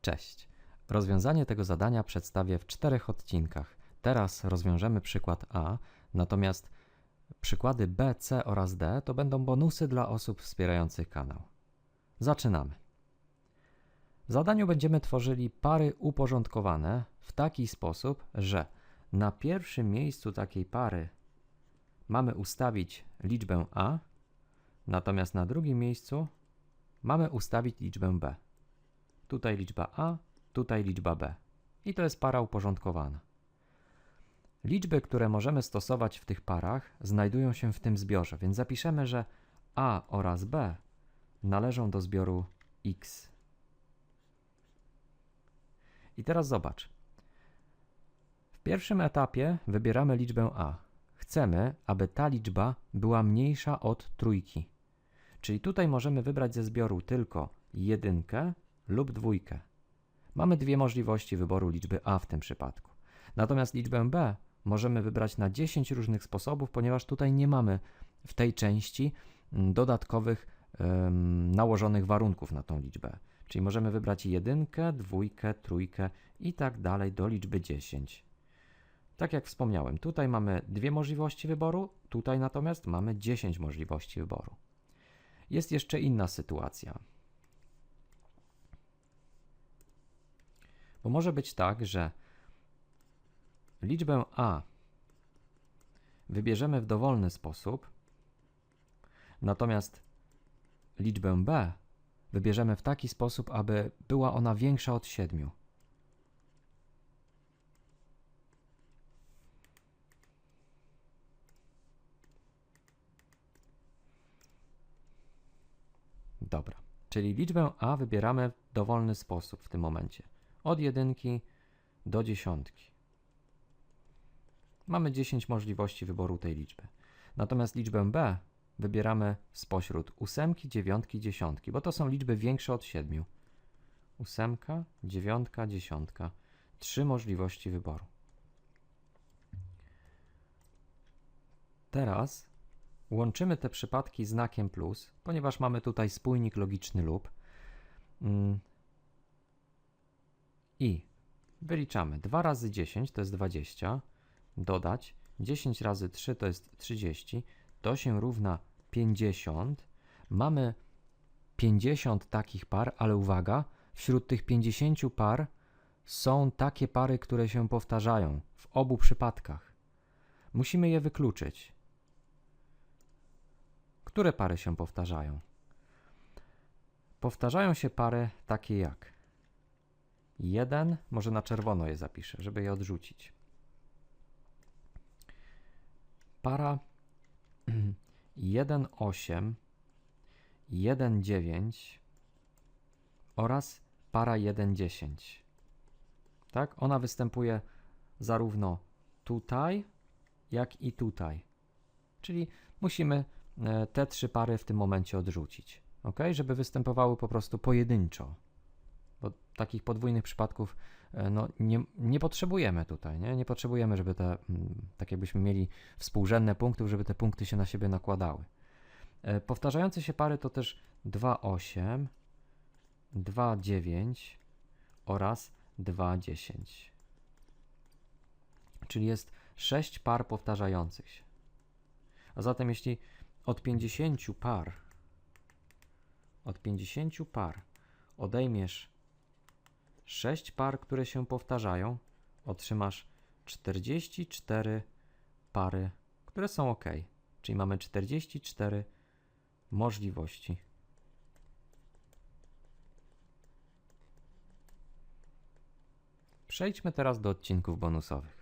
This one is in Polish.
Cześć. Rozwiązanie tego zadania przedstawię w czterech odcinkach. Teraz rozwiążemy przykład A, natomiast przykłady B, C oraz D to będą bonusy dla osób wspierających kanał. Zaczynamy. W zadaniu będziemy tworzyli pary uporządkowane w taki sposób, że na pierwszym miejscu takiej pary mamy ustawić liczbę A, natomiast na drugim miejscu mamy ustawić liczbę B. Tutaj liczba A, tutaj liczba B. I to jest para uporządkowana. Liczby, które możemy stosować w tych parach, znajdują się w tym zbiorze, więc zapiszemy, że A oraz B należą do zbioru X. I teraz zobacz. W pierwszym etapie wybieramy liczbę A. Chcemy, aby ta liczba była mniejsza od trójki. Czyli tutaj możemy wybrać ze zbioru tylko jedynkę lub dwójkę. Mamy dwie możliwości wyboru liczby a w tym przypadku. Natomiast liczbę b możemy wybrać na 10 różnych sposobów, ponieważ tutaj nie mamy w tej części mm, dodatkowych em, nałożonych warunków na tą liczbę. Czyli możemy wybrać jedynkę, dwójkę, trójkę i tak dalej do liczby 10. Tak jak wspomniałem, tutaj mamy dwie możliwości wyboru, tutaj natomiast mamy 10 możliwości wyboru. Jest jeszcze inna sytuacja. Bo może być tak, że liczbę a wybierzemy w dowolny sposób, natomiast liczbę b wybierzemy w taki sposób, aby była ona większa od 7. Dobra, czyli liczbę a wybieramy w dowolny sposób w tym momencie. Od jedynki do dziesiątki. Mamy 10 możliwości wyboru tej liczby. Natomiast liczbę b wybieramy spośród ósemki, dziewiątki, dziesiątki, bo to są liczby większe od 7. Ósemka, dziewiątka, dziesiątka. Trzy możliwości wyboru. Teraz łączymy te przypadki znakiem plus, ponieważ mamy tutaj spójnik logiczny lub. I wyliczamy 2 razy 10 to jest 20, dodać 10 razy 3 to jest 30, to się równa 50. Mamy 50 takich par, ale uwaga, wśród tych 50 par są takie pary, które się powtarzają w obu przypadkach. Musimy je wykluczyć. Które pary się powtarzają? Powtarzają się pary takie jak 1, może na czerwono je zapiszę, żeby je odrzucić. Para 1, 8, 1, 9 oraz para 1, 10. Tak? Ona występuje zarówno tutaj, jak i tutaj. Czyli musimy e, te trzy pary w tym momencie odrzucić, ok? Żeby występowały po prostu pojedynczo. Takich podwójnych przypadków e, no, nie, nie potrzebujemy tutaj, nie? Nie potrzebujemy, żeby te, mm, tak jakbyśmy mieli współrzędne punktów, żeby te punkty się na siebie nakładały. E, Powtarzające się pary to też 2, 8, 2, 9 oraz 2, 10. Czyli jest 6 par powtarzających się. A zatem jeśli od 50 par od 50 par odejmiesz 6 par, które się powtarzają, otrzymasz 44 pary, które są ok. Czyli mamy 44 możliwości. Przejdźmy teraz do odcinków bonusowych.